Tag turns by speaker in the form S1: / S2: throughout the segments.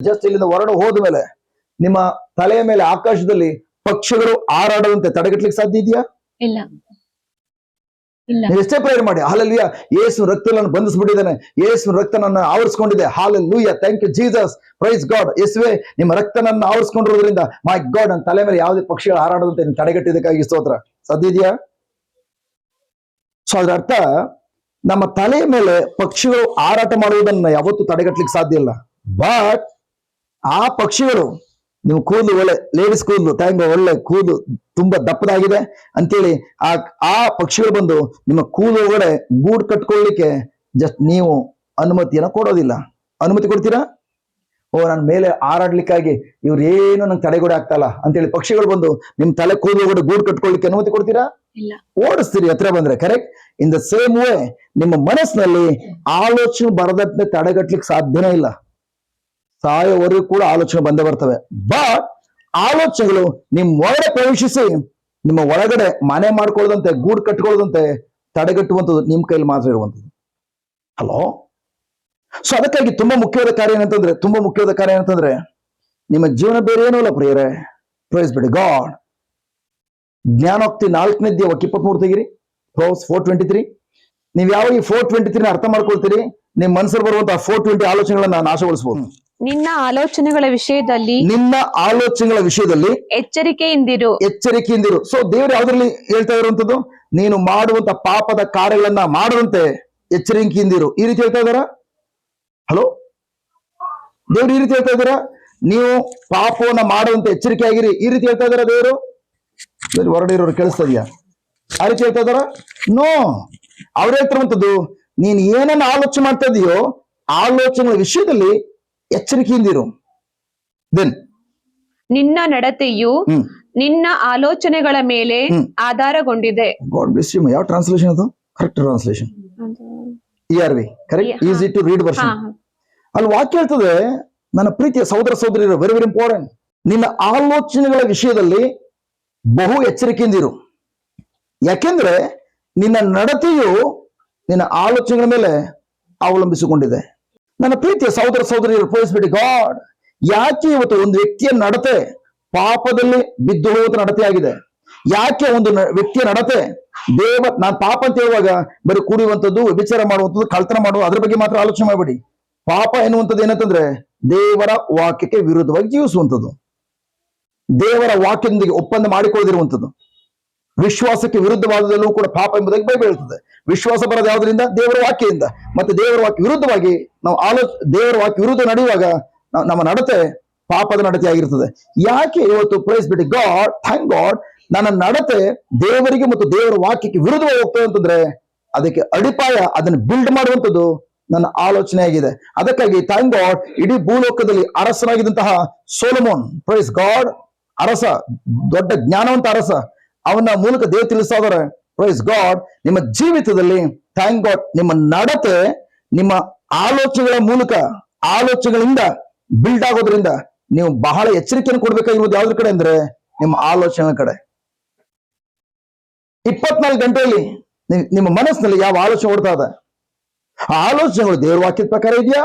S1: Just ಇಲ್ಲಿಂದ ಹೊರಡು ಹೋದ ಮೇಲೆ ನಿಮ್ಮ ತಲೆಯ ಮೇಲೆ ಆಕಾಶದಲ್ಲಿ ಪಕ್ಷಿಗಳು ಹಾರಾಡದಂತೆ ತಡೆಗಟ್ಟಲಿಕ್ಕೆ ಸಾಧ್ಯ ಇದೆಯಾ?
S2: ಇಲ್ಲ.
S1: ಎಷ್ಟೇ ಪ್ರೇಯರ್ ಮಾಡಿ ಹಾಲಲ್ಲಿಯ ಯೇಸು ರಕ್ತ ಬಂಧಿಸ್ಬಿಟ್ಟಿದ್ದಾನೆ ಯೇಸು ರಕ್ತ ನನ್ನ ಆವರಿಸ್ಕೊಂಡಿದೆ hallelujah thank you Jesus praise God ಯೇಸುವೆ ನಿಮ್ಮ ರಕ್ತ ನನ್ನ ಆವರಿಸ್ಕೊಂಡಿರೋದ್ರಿಂದ ಮೈ ಗಾಡ್ ನನ್ನ ತಲೆ ಮೇಲೆ ಯಾವುದೇ ಪಕ್ಷಿಗಳು ಹಾರಾಡದಂತೆ ನೀನು ತಡೆಗಟ್ಟಿದ್ದಕ್ಕಾಗಿ ಸ್ತೋತ್ರ. ಸಾಧ್ಯ ಇದೆಯಾ? ಸೊ ಅದರ ಅರ್ಥ ನಮ್ಮ ತಲೆಯ ಮೇಲೆ ಪಕ್ಷಿಗಳು ಹಾರಾಟ ಮಾಡುವುದನ್ನ ಯಾವತ್ತೂ ತಡೆಗಟ್ಟಲಿಕ್ಕೆ ಸಾಧ್ಯ ಇಲ್ಲ. ಬಟ್ ಆ ಪಕ್ಷಿಗಳು ನೀವು ಕೂದಲು ಒಳ್ಳೆ ಲೇಡೀಸ್ ಕೂದಲು ಥ್ಯಾಂಕ್ ಒಳ್ಳೆ ಕೂದಲು ತುಂಬಾ ದಪ್ಪದಾಗಿದೆ ಅಂತೇಳಿ ಆ ಆ ಪಕ್ಷಿಗಳು ಬಂದು ನಿಮ್ಮ ಕೂದಲು ಒಳಗಡೆ ಗೂಡು ಕಟ್ಕೊಳ್ಳಿಕ್ಕೆ ಜಸ್ಟ್ ನೀವು ಅನುಮತಿಯನ್ನ ಕೊಡೋದಿಲ್ಲ. ಅನುಮತಿ ಕೊಡ್ತೀರಾ? ಓ ನನ್ನ ಮೇಲೆ ಹಾರಾಡ್ಲಿಕ್ಕಾಗಿ ಇವ್ರು ಏನು ನಂಗೆ ತಡೆಗೋಡೆ ಆಗ್ತಲ್ಲ ಅಂತೇಳಿ ಪಕ್ಷಿಗಳು ಬಂದು ನಿಮ್ ತಲೆ ಕೂದಲು ಒಳಗಡೆ ಗೂಡು ಕಟ್ಕೊಳ್ಳಿಕ್ಕೆ ಅನುಮತಿ ಕೊಡ್ತೀರಾ? ಓಡಿಸ್ತೀರಿ ಹತ್ರ ಬಂದ್ರೆ correct in the same way ನಿಮ್ಮ ಮನಸ್ಸಿನಲ್ಲಿ ಆಲೋಚನೆ ಬರದಂತೆ ತಡೆಗಟ್ಲಿಕ್ಕೆ ಸಾಧ್ಯನೇ ಇಲ್ಲ. ಸಾಯೋವರೆಗೂ ಕೂಡ ಆಲೋಚನೆ ಬಂದೇ ಬರ್ತವೆ. ಬಟ್ ಆಲೋಚನೆಗಳು ನಿಮ್ಮ ಒಳಗಡೆ ಪ್ರವೇಶಿಸಿ, ನಿಮ್ಮ ಒಳಗಡೆ ಮನೆ ಮಾಡ್ಕೊಳ್ಳದಂತೆ, ಗೂಡು ಕಟ್ಕೊಳ್ಳದಂತೆ ತಡೆಗಟ್ಟುವಂಥದ್ದು ನಿಮ್ ಕೈಲಿ ಮಾತ್ರ ಇರುವಂಥದ್ದು. ಹಲೋ ಸೊ ಅದಕ್ಕಾಗಿ ತುಂಬಾ ಮುಖ್ಯವಾದ ಕಾರ್ಯ ಏನಂತಂದ್ರೆ, ತುಂಬಾ ಮುಖ್ಯವಾದ ಕಾರ್ಯ ಏನಂತಂದ್ರೆ, ನಿಮ್ಮ ಜೀವನ ಬೇರೆ ಏನೂ ಇಲ್ಲ ಪ್ರಿಯರೇ. ಪ್ರೈಸ್ ಬಿಡಿ ಗಾಡ್ ಜ್ಞಾನೋಕ್ತಿ ನಾಲ್ಕನೇ ಅಧ್ಯಾಯ ಇಪ್ಪತ್ಮೂರು ತೆಗಿರಿ. ಪ್ರೋಸ್ ಫೋರ್ ಟ್ವೆಂಟಿ ತ್ರೀ ನೀವು ಯಾವಾಗ ಈ ಫೋರ್ ಟ್ವೆಂಟಿ ತ್ರೀನ ಅರ್ಥ ಮಾಡ್ಕೊಳ್ತೀರಿ? ನಿಮ್ಮ ಮನಸ್ಸಲ್ಲಿ ಬರುವಂತಹ ಫೋರ್ ಟ್ವೆಂಟಿ ಆಲೋಚನೆಗಳನ್ನ ನಾಶಗೊಳಿಸಬಹುದು
S2: ನಿನ್ನ ಆಲೋಚನೆಗಳ ವಿಷಯದಲ್ಲಿ
S1: ನಿನ್ನ ಆಲೋಚನೆಗಳ ವಿಷಯದಲ್ಲಿ
S2: ಎಚ್ಚರಿಕೆಯಿಂದಿರು.
S1: ಎಚ್ಚರಿಕೆಯಿಂದಿರು. ಸೊ ದೇವರು ಯಾವ್ದ್ರಲ್ಲಿ ಹೇಳ್ತಾ ಇರುವಂತದ್ದು ನೀನು ಮಾಡುವಂತ ಪಾಪದ ಕಾರ್ಯಗಳನ್ನ ಮಾಡುವಂತೆ ಎಚ್ಚರಿಕೆಯಿಂದಿರು. ಈ ರೀತಿ ಹೇಳ್ತಾ ಇದಾರ ಹಲೋ ದೇವ್ರು ಈ ರೀತಿ ಹೇಳ್ತಾ ಇದಾರ ನೀವು ಪಾಪವನ್ನ ಮಾಡುವಂತೆ ಎಚ್ಚರಿಕೆ ಆಗಿರಿ ಈ ರೀತಿ ಹೇಳ್ತಾ ಇದಾರ ದೇವರು? ಹೊರಡಿರೋರು ಕೇಳಿಸ್ತಾ ಇದೆಯಾ? ಆ ರೀತಿ ಹೇಳ್ತಾ ಇದಾರ ನೋ ಅವ್ರು ಹೇಳ್ತಿರುವಂತದ್ದು ನೀನ್ ಏನನ್ನ ಆಲೋಚನೆ ಮಾಡ್ತಾ ಇದೀಯೋ ಆಲೋಚನೆ ವಿಷಯದಲ್ಲಿ ಎಚ್ಚರಿಕೆಯಿಂದಿರು ದೆನ್
S2: ನಿನ್ನ ನಡತೆಯು ನಿನ್ನ ಆಲೋಚನೆಗಳ ಮೇಲೆ ಆಧಾರಗೊಂಡಿದೆ.
S1: ಗಾಡ್ ಬ್ಲೆಸ್ ಯು ಯಾವ ಟ್ರಾನ್ಸ್ಲೇಷನ್ ಅದು? Correct translation E R V correct. Easy to read version ಅಲ್ಲಿ ವಾಕ್ಯ ಹೇಳ್ತದೆ ನನ್ನ ಪ್ರೀತಿಯ ಸಹೋದರ ಸಹೋದರಿ ವೆರಿ ವೆರಿ ಇಂಪಾರ್ಟೆಂಟ್ ನಿನ್ನ ಆಲೋಚನೆಗಳ ವಿಷಯದಲ್ಲಿ ಬಹು ಎಚ್ಚರಿಕೆಯಿಂದಿರು ಯಾಕೆಂದ್ರೆ ನಿನ್ನ ನಡತೆಯು ನಿನ್ನ ಆಲೋಚನೆಗಳ ಮೇಲೆ ಅವಲಂಬಿಸಿಕೊಂಡಿದೆ. ನನ್ನ ಪ್ರೀತಿಯ ಸಹೋದರ ಸಹೋದರಿಯರು ಪೋಲಿಸ್ಬಿಡಿ ಗಾಡ್ ಯಾಕೆ ಇವತ್ತು ಒಂದು ವ್ಯಕ್ತಿಯ ನಡತೆ ಪಾಪದಲ್ಲಿ ಬಿದ್ದು ಹೋಗುವ ನಡತೆ ಆಗಿದೆ? ಯಾಕೆ ಒಂದು ವ್ಯಕ್ತಿಯ ನಡತೆ ದೇವ ನಾನು ಪಾಪ ಅಂತ ಹೇಳುವಾಗ ಬರೀ ಕುಡಿಯುವಂಥದ್ದು ವಿಚಾರ ಮಾಡುವಂಥದ್ದು ಕಳ್ತನ ಮಾಡುವ, ಅದ್ರ ಬಗ್ಗೆ ಮಾತ್ರ ಆಲೋಚನೆ ಮಾಡಬೇಡಿ. ಪಾಪ ಎನ್ನುವಂಥದ್ದು ಏನಂತಂದ್ರೆ ದೇವರ ವಾಕ್ಯಕ್ಕೆ ವಿರುದ್ಧವಾಗಿ ಜೀವಿಸುವಂಥದ್ದು. ದೇವರ ವಾಕ್ಯದೊಂದಿಗೆ ಒಪ್ಪಂದ ಮಾಡಿಕೊಳ್ಳದಿರುವಂಥದ್ದು. ವಿಶ್ವಾಸಕ್ಕೆ ವಿರುದ್ಧವಾದದಲ್ಲೂ ಕೂಡ ಪಾಪ ಎಂಬುದಾಗಿ ಬೈಬಲ್ ವಿಶ್ವಾಸ ಬರೋದು ಯಾವುದರಿಂದ? ದೇವರ ವಾಕ್ಯದಿಂದ. ಮತ್ತೆ ದೇವರ ವಾಕ್ಯ ವಿರುದ್ಧವಾಗಿ ನಾವು ಆಲೋ, ದೇವರ ವಾಕ್ಯ ವಿರುದ್ಧ ನಡೆಯುವಾಗ ನಮ್ಮ ನಡತೆ ಪಾಪದ ನಡತೆ ಆಗಿರ್ತದೆ ಯಾಕೆ ಇವತ್ತು ಪ್ರೈಸ್ ಬಿಟ್ಟು ಗಾಡ್ ಥ್ಯಾಂಕ್ ಗಾಡ್ ನನ್ನ ನಡತೆ ದೇವರಿಗೆ ಮತ್ತು ದೇವರ ವಾಕ್ಯಕ್ಕೆ ವಿರುದ್ಧವಾಗಿ ಹೋಗ್ತದೆ ಅಂತಂದ್ರೆ ಅದಕ್ಕೆ ಅಡಿಪಾಯ ಅದನ್ನು ಬಿಲ್ಡ್ ಮಾಡುವಂಥದ್ದು ನನ್ನ ಆಲೋಚನೆ ಆಗಿದೆ ಅದಕ್ಕಾಗಿ ಥ್ಯಾಂಕ್ ಗಾಡ್ ಇಡೀ ಭೂಲೋಕದಲ್ಲಿ ಅರಸನಾಗಿದ್ದಂತಹ ಸೋಲಮೋನ್ ಪ್ರೈಸ್ ಗಾಡ್ ಅರಸ, ದೊಡ್ಡ ಜ್ಞಾನವಂತ ಅರಸ ಅವನ ಮೂಲಕ ದೇವ್ ತಿಳಿಸೋದ್ರೆ ಪ್ರೈಸ್ ಗಾಡ್ ನಿಮ್ಮ ಜೀವಿತದಲ್ಲಿ ಥ್ಯಾಂಕ್ ಗಾಡ್ ನಿಮ್ಮ ನಡತೆ, ನಿಮ್ಮ ಆಲೋಚನೆಗಳ ಮೂಲಕ, ಆಲೋಚನೆಗಳಿಂದ ಬಿಲ್ಡ್ ಆಗೋದ್ರಿಂದ ನೀವು ಬಹಳ ಎಚ್ಚರಿಕೆಯನ್ನು ಕೊಡ್ಬೇಕಾಗಿರೋದು ಯಾವ್ದ್ರ ಕಡೆ ಅಂದ್ರೆ ನಿಮ್ಮ ಆಲೋಚನೆಗಳ ಕಡೆ. ಇಪ್ಪತ್ನಾಲ್ಕು ಗಂಟೆಯಲ್ಲಿ ನಿಮ್ಮ ಮನಸ್ಸಿನಲ್ಲಿ ಯಾವ ಆಲೋಚನೆ ಓಡ್ತಾ ಇದೆ? ಆ ಆಲೋಚನೆಗಳು ದೇವರ ವಾಕ್ಯದ ಪ್ರಕಾರ ಇದೆಯಾ?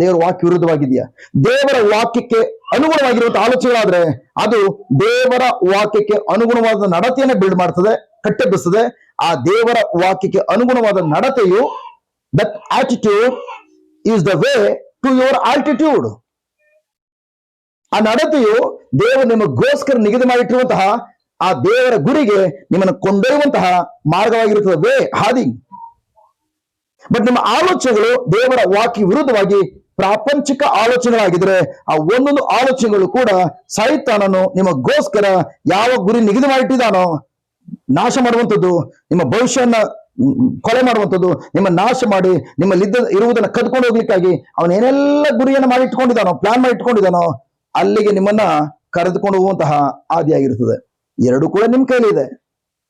S1: ದೇವರ ವಾಕ್ಯ ವಿರುದ್ಧವಾಗಿದೆಯಾ? ದೇವರ ವಾಕ್ಯಕ್ಕೆ ಅನುಗುಣವಾಗಿರುವಂತಹ ಆಲೋಚನೆಗಳಾದ್ರೆ ಅದು ದೇವರ ವಾಕ್ಯಕ್ಕೆ ಅನುಗುಣವಾದ ನಡತೆಯನ್ನು ಬಿಲ್ಡ್ ಮಾಡ್ತದೆ ಕಟ್ಟೆಬ್ಬಿಸ್ತದೆ ಆ ದೇವರ ವಾಕ್ಯಕ್ಕೆ ಅನುಗುಣವಾದ ನಡತೆಯು that attitude is the way to your altitude ಆ ನಡತೆಯು ದೇವರು ನಿಮಗೋಸ್ಕರ ನಿಗದಿ ಮಾಡಿಟ್ಟಿರುವಂತಹ, ಆ ದೇವರ ಗುರಿಗೆ ನಿಮ್ಮನ್ನು ಕೊಂಡೊಯ್ಯುವಂತಹ ಮಾರ್ಗವಾಗಿರುತ್ತದೆ. ವೇ ಹಾದಿ. ಬಟ್ ನಿಮ್ಮ ಆಲೋಚನೆಗಳು ದೇವರ ವಾಕ್ಯ ವಿರುದ್ಧವಾಗಿ ಪ್ರಾಪಂಚಿಕ ಆಲೋಚನೆಗಳಾಗಿದ್ರೆ ಆ ಒಂದೊಂದು ಆಲೋಚನೆಗಳು ಕೂಡ ಸೈತಾನನು ನಿಮಗೋಸ್ಕರ ಯಾವ ಗುರಿ ನಿಗದಿ ಮಾಡಿಟ್ಟಿದ್ದಾನೋ ನಾಶ ಮಾಡುವಂಥದ್ದು, ನಿಮ್ಮ ಭವಿಷ್ಯನ ಕೊಲೆ ಮಾಡುವಂಥದ್ದು, ನಿಮ್ಮ ನಾಶ ಮಾಡಿ ನಿಮ್ಮಲ್ಲಿದ್ದ ಇರುವುದನ್ನ ಕದ್ಕೊಂಡು ಹೋಗ್ಲಿಕ್ಕಾಗಿ ಅವನೇನೆಲ್ಲ ಗುರಿಯನ್ನು ಮಾಡಿ ಇಟ್ಕೊಂಡಿದ್ದಾನೋ ಪ್ಲಾನ್ ಮಾಡಿ ಇಟ್ಕೊಂಡಿದ್ದಾನೋ ಅಲ್ಲಿಗೆ ನಿಮ್ಮನ್ನ ಕರೆದುಕೊಂಡು ಹೋಗುವಂತಹ ಆದಿಯಾಗಿರುತ್ತದೆ. ಎರಡು ಕೂಡ ನಿಮ್ಮ ಕೈಲಿ ಇದೆ.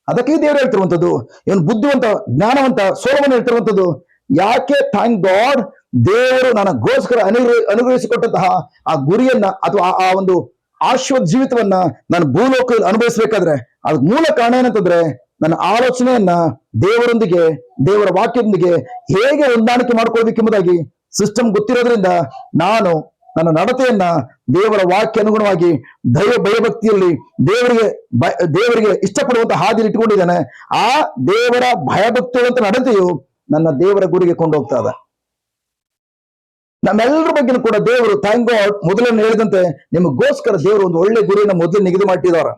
S1: ಅದಕ್ಕೆ ದೇವರು ಹೇಳ್ತಿರುವಂಥದ್ದು, ಇವನು ಬುದ್ಧಿವಂತ, ಜ್ಞಾನವಂತ ಸೋಲವನ್ನು ಹೇಳ್ತಿರುವಂಥದ್ದು, ಯಾಕೆ ಥ್ಯಾಂಕ್ ಗಾಡ್ ದೇವರು ನನಗೋಸ್ಕರ ಅನುಗ್ರಹ, ಅನುಗ್ರಹಿಸಿಕೊಟ್ಟಂತಹ ಆ ಗುರಿಯನ್ನ ಅಥವಾ ಆ- ಒಂದು ಆಶ್ವದ ಜೀವಿತವನ್ನ ನಾನು ಭೂಲೋಕದಲ್ಲಿ ಅನುಭವಿಸಬೇಕಾದ್ರೆ ಅದ್ ಮೂಲ ಕಾರಣ ಏನಂತಂದ್ರೆ ನನ್ನ ಆಲೋಚನೆಯನ್ನ ದೇವರೊಂದಿಗೆ, ದೇವರ ವಾಕ್ಯದೊಂದಿಗೆ ಹೇಗೆ ಹೊಂದಾಣಿಕೆ ಮಾಡ್ಕೊಳ್ಬೇಕೆಂಬುದಾಗಿ ಸಿಸ್ಟಮ್ ಗೊತ್ತಿರೋದ್ರಿಂದ ನಾನು ನನ್ನ ನಡತೆಯನ್ನ ದೇವರ ವಾಕ್ಯ ಅನುಗುಣವಾಗಿ ದೈವ ಭಯಭಕ್ತಿಯಲ್ಲಿ ದೇವರಿಗೆ ದೇವರಿಗೆ ಇಷ್ಟಪಡುವಂತ ಹಾದಿಯಲ್ಲಿ ಇಟ್ಟುಕೊಂಡಿದ್ದೇನೆ. ಆ ದೇವರ ಭಯಭಕ್ತಿಯುವಂತ ನಡತೆಯು ನನ್ನ ದೇವರ ಗುರಿಗೆ ಕೊಂಡೋಗ್ತಾ ಇದೆ. ನಮ್ಮೆಲ್ಲರ ಬಗ್ಗೆ ಕೂಡ ದೇವರು ಥ್ಯಾಂಕ್ ಗಾಡ್ ಮೊದಲನ್ನು ಹೇಳಿದಂತೆ ನಿಮಗೋಸ್ಕರ ದೇವರು ಒಂದು ಒಳ್ಳೆ ಗುರಿಯನ್ನು ಮೊದಲು ನಿಗದಿ ಮಾಡಿದವರ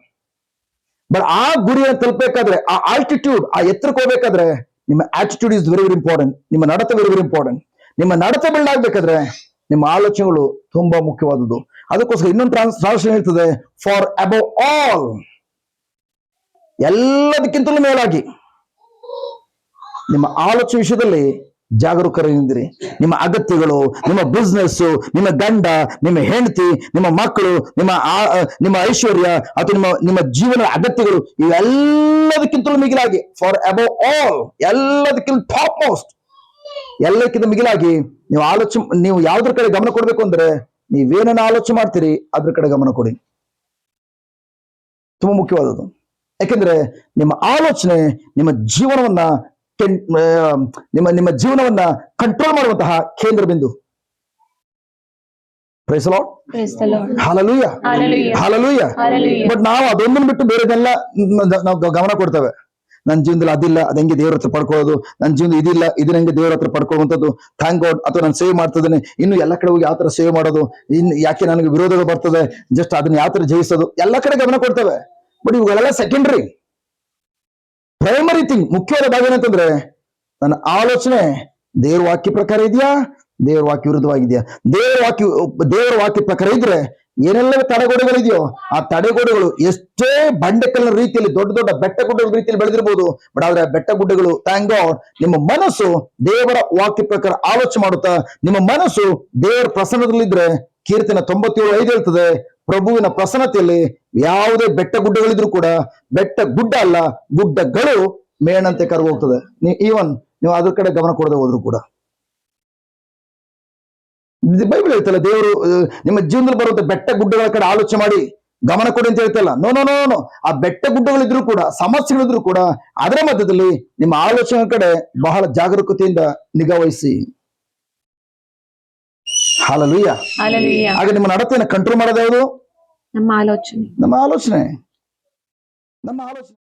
S1: ಬಟ್ ಆ ಗುರಿಯನ್ನು ತಲುಪಬೇಕಾದ್ರೆ, ಆ ಆಲ್ಟಿಟ್ಯೂಡ್ ಆ ಎತ್ತರಕ್ಕೆ ಹೋಗ್ಬೇಕಾದ್ರೆ ನಿಮ್ಮ attitude is very very important ನಿಮ್ಮ ನಡತೆ ವೆರಿ ವೆರಿ ಇಂಪಾರ್ಟೆಂಟ್ ನಿಮ್ಮ ನಡತೆ ಬಿಲ್ಡ್ ಆಗ್ಬೇಕಾದ್ರೆ ನಿಮ್ಮ ಆಲೋಚನೆಗಳು ತುಂಬಾ ಮುಖ್ಯವಾದದ್ದು. ಅದಕ್ಕೋಸ್ಕರ ಇನ್ನೊಂದು ಟ್ರಾನ್ಸ್ ಟ್ರಾನ್ಸ್ಲೇಷನ್ ಹೇಳ್ತದೆ ಫಾರ್ ಅಬೌವ್ ಆಲ್ ಎಲ್ಲದಕ್ಕಿಂತಲೂ ಮೇಲಾಗಿ ನಿಮ್ಮ ಆಲೋಚನೆ ವಿಷಯದಲ್ಲಿ ಜಾಗರೂಕರಾಗಿದ್ದೀರಿ ನಿಮ್ಮ ಅಗತ್ಯಗಳು, ನಿಮ್ಮ ಬಿಸ್ನೆಸ್ಸು ನಿಮ್ಮ ಗಂಡ, ನಿಮ್ಮ ಹೆಂಡತಿ, ನಿಮ್ಮ ಮಕ್ಕಳು, ನಿಮ್ಮ ನಿಮ್ಮ ಐಶ್ವರ್ಯ ಅಥವಾ ನಿಮ್ಮ ನಿಮ್ಮ ಜೀವನದ ಅಗತ್ಯಗಳು ಇವೆಲ್ಲದಕ್ಕಿಂತಲೂ ಮಿಗಿಲಾಗಿ ಫಾರ್ ಅಬೌವ್ ಆಲ್ ಎಲ್ಲದಕ್ಕಿಂತ ಟಾಪ್ ಮೋಸ್ಟ್ ಎಲ್ಲಕ್ಕಿಂತ ಮಿಗಿಲಾಗಿ ನೀವು ಆಲೋಚನೆ ನೀವು ಯಾವ್ದ್ರ ಕಡೆ ಗಮನ ಕೊಡ್ಬೇಕು ಅಂದ್ರೆ ನೀವೇನನ್ನ ಆಲೋಚನೆ ಮಾಡ್ತೀರಿ, ಅದ್ರ ಕಡೆ ಗಮನ ಕೊಡಿ. ತುಂಬಾ ಮುಖ್ಯವಾದದ್ದು. ಯಾಕೆಂದ್ರೆ ನಿಮ್ಮ ಆಲೋಚನೆ, ನಿಮ್ಮ ಜೀವನವನ್ನ ನಿಮ್ಮ ನಿಮ್ಮ ಜೀವನವನ್ನ ಕಂಟ್ರೋಲ್ ಮಾಡುವಂತಹ ಕೇಂದ್ರ ಬಿಂದು. ಬಟ್ ನಾವು ಅದೊಂದನ್ನು ಬಿಟ್ಟು ಬೇರೆದೆಲ್ಲ ನಾವು ಗಮನ ಕೊಡ್ತೇವೆ. ನನ್ನ ಜೀವನದಲ್ಲಿ ಅದಿಲ್ಲ ಅದಂಗೆ ಹೆಂಗೆ ದೇವ್ರ ಹತ್ರ ಪಡ್ಕೊಳ್ಳೋದು? ನನ್ನ ಜೀವನ ಇದಿಲ್ಲ ಇದನ್ನ ಹೆಂಗೆ ದೇವ್ರ ಹತ್ರ ಪಡ್ಕೊಳ್ಳುವಂಥದ್ದು? ಥ್ಯಾಂಕ್ ಗಾಡ್ ಅಥವಾ ನಾನು ಸೇವ್ ಮಾಡ್ತಿದ್ದೇನೆ. ಇನ್ನು ಎಲ್ಲ ಕಡೆ ಹೋಗಿ ಯಾವ ತರ ಸೇವ್ ಮಾಡೋದು? ಇನ್ ಯಾಕೆ ನನಗೆ ವಿರೋಧಗಳು ಬರ್ತದೆ? ಜಸ್ಟ್ ಅದನ್ನ ಯಾವ ತರ ಜಯಿಸೋದು? ಎಲ್ಲ ಕಡೆ ಗಮನ ಕೊಡ್ತೇವೆ. ಬಟ್ ಇವುಗಳೆಲ್ಲ ಸೆಕೆಂಡ್ರಿ ಪ್ರೈಮರಿ ಥಿಂಗ್ ಮುಖ್ಯವಾದ ಭಾಗ ಏನಂತಂದ್ರೆ ನನ್ನ ಆಲೋಚನೆ ದೇವ್ರ ವಾಕ್ಯ ಪ್ರಕಾರ ಇದೆಯಾ? ದೇವ್ರ ವಾಕ್ಯ ವಿರುದ್ಧವಾಗಿದೆಯಾ? ದೇವರ ವಾಕ್ಯ ದೇವರ ವಾಕ್ಯ ಪ್ರಕಾರ ಇದ್ರೆ ಏನೆಲ್ಲ ತಡೆಗೋಡೆಗಳಿದೆಯೋ, ಆ ತಡೆಗೋಡೆಗಳು ಎಷ್ಟೇ ಬಂಡೆಕಲ್ಲ ರೀತಿಯಲ್ಲಿ, ದೊಡ್ಡ ದೊಡ್ಡ ಬೆಟ್ಟ ಗುಡ್ಡಗಳ ರೀತಿಯಲ್ಲಿ ಬೆಳೆದಿರ್ಬೋದು, ಬಟ್ ಆದ್ರೆ ಬೆಟ್ಟ ಗುಡ್ಡಗಳು ಥ್ಯಾಂಕ್ ಗಾಡ್ ನಿಮ್ಮ ಮನಸ್ಸು ದೇವರ ವಾಕ್ಯ ಪ್ರಕಾರ ಆಲೋಚನೆ ಮಾಡುತ್ತಾ, ನಿಮ್ಮ ಮನಸ್ಸು ದೇವರ ಪ್ರಸನ್ನದಲ್ಲಿದ್ರೆ ಕೀರ್ತನ ತೊಂಬತ್ತೇಳು ಐದು ಹೇಳ್ತದೆ ಪ್ರಭುವಿನ ಪ್ರಸನ್ನತೆಯಲ್ಲಿ ಯಾವುದೇ ಬೆಟ್ಟ ಗುಡ್ಡಗಳಿದ್ರು ಕೂಡ ಬೆಟ್ಟ ಗುಡ್ಡ ಅಲ್ಲ, ಗುಡ್ಡಗಳು ಮೇಣಂತೆ ಕರಗಿ ಹೋಗ್ತದೆ ಈವನ್ ನೀವು ಅದ್ರ ಕಡೆ ಗಮನ ಕೊಡದೆ ಹೋದ್ರು ಕೂಡ. ಬೈಬಲ್ ಹೇಳ್ತಲ್ಲ, ದೇವರು ನಿಮ್ಮ ಜೀವನದಲ್ಲಿ ಬರುವಂತ ಬೆಟ್ಟ ಗುಡ್ಡಗಳ ಕಡೆ ಆಲೋಚನೆ ಮಾಡಿ ಗಮನ ಕೊಡಿ ಅಂತ ಹೇಳ್ತಲ್ಲ. ನೋ ನೋ ನೋ ಆ ಬೆಟ್ಟ ಗುಡ್ಡಗಳಿದ್ರು ಕೂಡ, ಸಮಸ್ಯೆಗಳಿದ್ರು ಕೂಡ ಅದರ ಮಧ್ಯದಲ್ಲಿ ನಿಮ್ಮ ಆಲೋಚನೆ ಕಡೆ ಬಹಳ ಜಾಗರೂಕತೆಯಿಂದ ನಿಗಾ ವಹಿಸಿ. Hallelujah
S2: Hallelujah.
S1: ಆಗ ನಿಮ್ಮ ನಡತೆಯನ್ನು ಕಂಟ್ರೋಲ್ ಮಾಡೋದು ಯಾವುದು?
S2: ನಮ್ಮ ಆಲೋಚನೆ.
S1: ನಮ್ಮ ಆಲೋಚನೆ. ನಮ್ಮ ಆಲೋಚನೆ.